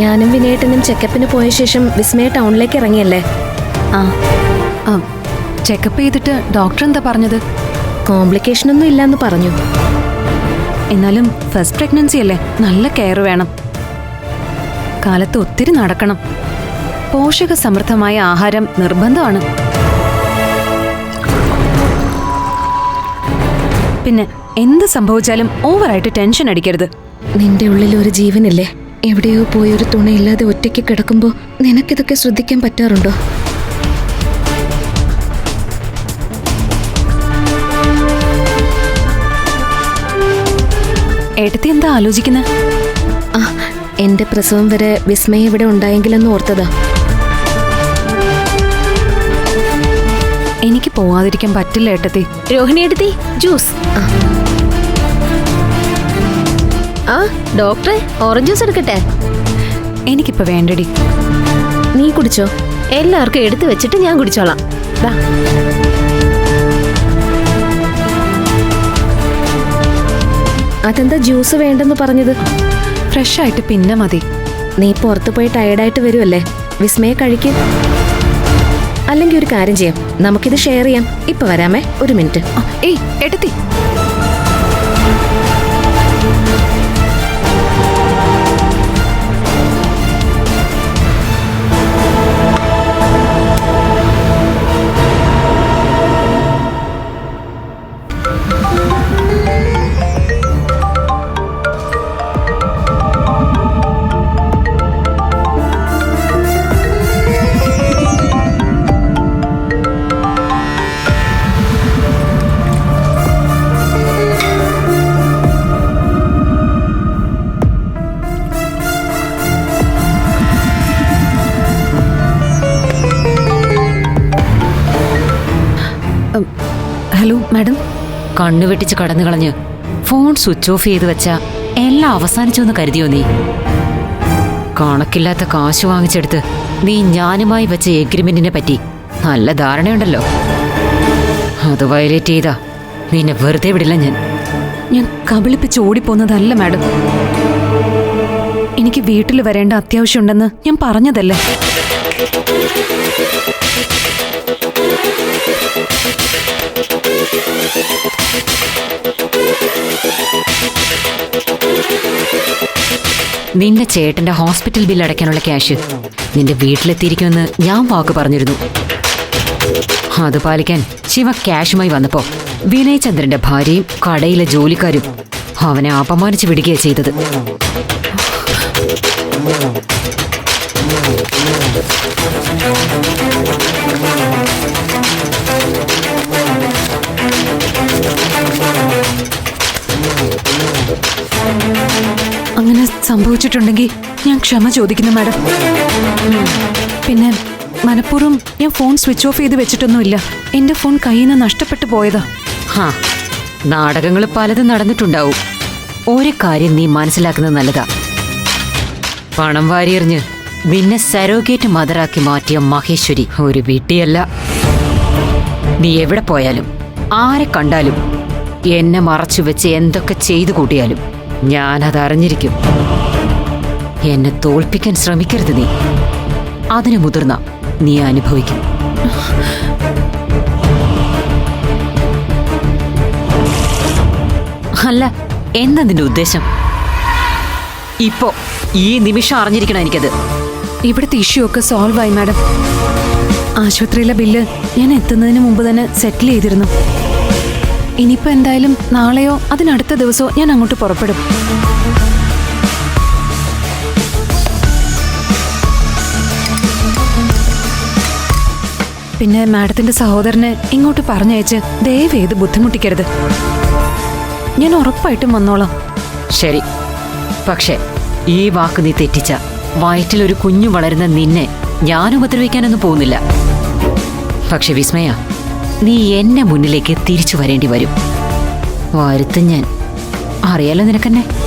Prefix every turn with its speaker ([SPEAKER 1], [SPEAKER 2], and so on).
[SPEAKER 1] ഞാനും വിനയേട്ടനും ചെക്കപ്പിന് പോയ ശേഷം വിസ്മയ ടൗണിലേക്ക് ഇറങ്ങിയല്ലേ?
[SPEAKER 2] ആ ആ ചെക്കപ്പ് ചെയ്തിട്ട് ഡോക്ടർ എന്താ പറഞ്ഞത്?
[SPEAKER 1] കോംപ്ലിക്കേഷൻ ഒന്നും ഇല്ലാന്ന് പറഞ്ഞു.
[SPEAKER 2] എന്നാലും ഫസ്റ്റ് പ്രഗ്നൻസി അല്ലേ? നല്ല കെയർ വേണം. കാലത്ത് ഒത്തിരി നടക്കണം. പോഷക സമൃദ്ധമായ ആഹാരം നിർബന്ധമാണ്. പിന്നെ എന്ത് സംഭവിച്ചാലും ഓവറായിട്ട് ടെൻഷൻ അടിക്കരുത്.
[SPEAKER 1] നിന്റെ ഉള്ളിൽ ഒരു ജീവനില്ലേ? എവിടെയോ പോയി ഒരു തുണയില്ലാതെ ഒറ്റയ്ക്ക് കിടക്കുമ്പോൾ നിനക്കിതൊക്കെ ശ്രദ്ധിക്കാൻ പറ്റാറുണ്ടോ?
[SPEAKER 2] ഏട്ടത്തി എന്താ ആലോചിക്കുന്നത്
[SPEAKER 1] ആ എന്റെ പ്രസവം വരെ വിസ്മയ ഇവിടെ ഉണ്ടായെങ്കിലെന്ന് ഓർത്തതാ.
[SPEAKER 2] എനിക്ക് പോവാതിരിക്കാൻ പറ്റില്ല ഏട്ടത്തി.
[SPEAKER 3] രോഹിണി എടുത്തി ജ്യൂസ്. ആ. ഡോക്ടറെ ഓറഞ്ച് ജ്യൂസ് എടുക്കട്ടെ?
[SPEAKER 2] എനിക്കിപ്പോ വേണ്ടടി.
[SPEAKER 1] നീ കുടിച്ചോ?
[SPEAKER 3] എല്ലാവർക്കും എടുത്തു വെച്ചിട്ട് ഞാൻ കുടിച്ചോളാം. ദാ.
[SPEAKER 1] അതെന്താ ജ്യൂസ് വേണ്ടെന്ന് പറഞ്ഞത്?
[SPEAKER 2] ഫ്രഷ് ആയിട്ട് പിന്നെ മതി.
[SPEAKER 1] നീ പുറത്തു പോയി ടയർഡായിട്ട് വരുമല്ലേ വിസ്മയെ കഴിക്കും. അല്ലെങ്കിൽ ഒരു കാര്യം ചെയ്യാം. നമുക്കിത് ഷെയർ ചെയ്യാം. ഇപ്പൊ വരാമേ. ഒരു മിനിറ്റ്
[SPEAKER 2] ഏയ് ഏട്ടത്തി ഹലോ മാഡം.
[SPEAKER 4] കണ്ണു വെട്ടിച്ച് കടന്നു കളഞ്ഞ് ഫോൺ സ്വിച്ച് ഓഫ് ചെയ്ത് വെച്ച എല്ലാം അവസാനിച്ചോന്ന് കരുതിയോ നീ? കണക്കില്ലാത്ത കാശ് വാങ്ങിച്ചെടുത്ത് നീ ഞാനുമായി വെച്ച എഗ്രിമെന്റിനെ പറ്റി നല്ല ധാരണയുണ്ടല്ലോ. അത് വയലേറ്റ് ചെയ്താ നിന്നെ വെറുതെ വിടില്ല ഞാൻ.
[SPEAKER 2] ഞാൻ കബളിപ്പിച്ച് ഓടിപ്പോന്നതല്ല മാഡം. എനിക്ക് വീട്ടിൽ വരേണ്ട അത്യാവശ്യമുണ്ടെന്ന് ഞാൻ പറഞ്ഞതല്ലേ?
[SPEAKER 4] നിന്റെ ചേട്ടന്റെ ഹോസ്പിറ്റൽ ബിൽ അടയ്ക്കാനുള്ള ക്യാഷ് നിന്റെ വീട്ടിലെത്തിയിരിക്കുമെന്ന് ഞാൻ വാക്ക് പറഞ്ഞിരുന്നു. അത് പാലിക്കാൻ ശിവ ക്യാഷുമായി വന്നപ്പോ വിനയചന്ദ്രന്റെ ഭാര്യയും കടയിലെ ജോലിക്കാരും അവനെ അപമാനിച്ചു വിടുകയാ ചെയ്തത്.
[SPEAKER 2] സംഭവിച്ചിട്ടുണ്ടെങ്കിൽ ഞാൻ ക്ഷമ ചോദിക്കുന്നു മാഡം. പിന്നെ മനഃപൂർവം ഞാൻ ഫോൺ സ്വിച്ച് ഓഫ് ചെയ്ത് വെച്ചിട്ടൊന്നുമില്ല. എന്റെ ഫോൺ കയ്യിൽ നിന്ന് നഷ്ടപ്പെട്ടു പോയതാ.
[SPEAKER 4] ഹാ നാടകങ്ങൾ പലതും നടന്നിട്ടുണ്ടാവും. ഒരു കാര്യം നീ മനസ്സിലാക്കുന്നത് നല്ലതാ. പണം വാരിയെറിഞ്ഞ് നിന്നെ സരോഗേറ്റ് മദറാക്കി മാറ്റിയ മഹേശ്വരി ഒരു വീട്ടിയല്ല നീ എവിടെ പോയാലും ആരെ കണ്ടാലും എന്നെ മറച്ചു വെച്ച് എന്തൊക്കെ ചെയ്തു കൂട്ടിയാലും ഞാനത് അറിഞ്ഞിരിക്കും എന്നെ തോൽപ്പിക്കാൻ ശ്രമിക്കരുത് നീ. അതിനു മുതിർന്ന നീ അനുഭവിക്കും. അല്ല എന്താ നിന്റെ ഉദ്ദേശം? ഇപ്പോ ഈ നിമിഷം അറിഞ്ഞിരിക്കണം എനിക്കത്?
[SPEAKER 2] ഇവിടുത്തെ ഇഷ്യൂ ഒക്കെ സോൾവ് ആയി മാഡം. ആശുപത്രിയിലെ ബില്ല് ഞാൻ എത്തുന്നതിന് മുമ്പ് തന്നെ സെറ്റിൽ ചെയ്തിരുന്നു. ഇനിയിപ്പോ എന്തായാലും നാളെയോ അതിനടുത്ത ദിവസമോ ഞാൻ അങ്ങോട്ട് പുറപ്പെടും. പിന്നെ മാഡത്തിന്റെ സഹോദരനെ ഇങ്ങോട്ട് പറഞ്ഞയച്ച് ദയവ് ചെയ്ത് ബുദ്ധിമുട്ടിക്കരുത്. ഞാൻ ഉറപ്പായിട്ടും വന്നോളാം.
[SPEAKER 4] ശരി. പക്ഷേ ഈ വാക്ക് നീ തെറ്റിച്ച. വയറ്റിലൊരു കുഞ്ഞു വളരുന്ന നിന്നെ ഞാൻ ഉപദ്രവിക്കാനൊന്നും പോകുന്നില്ല. പക്ഷെ വിസ്മയ നീ എന്നെ മുന്നിലേക്ക് തിരിച്ചു വരേണ്ടി വരും. വരുത്തും ഞാൻ. അറിയാലോ നിനക്കെന്നെ?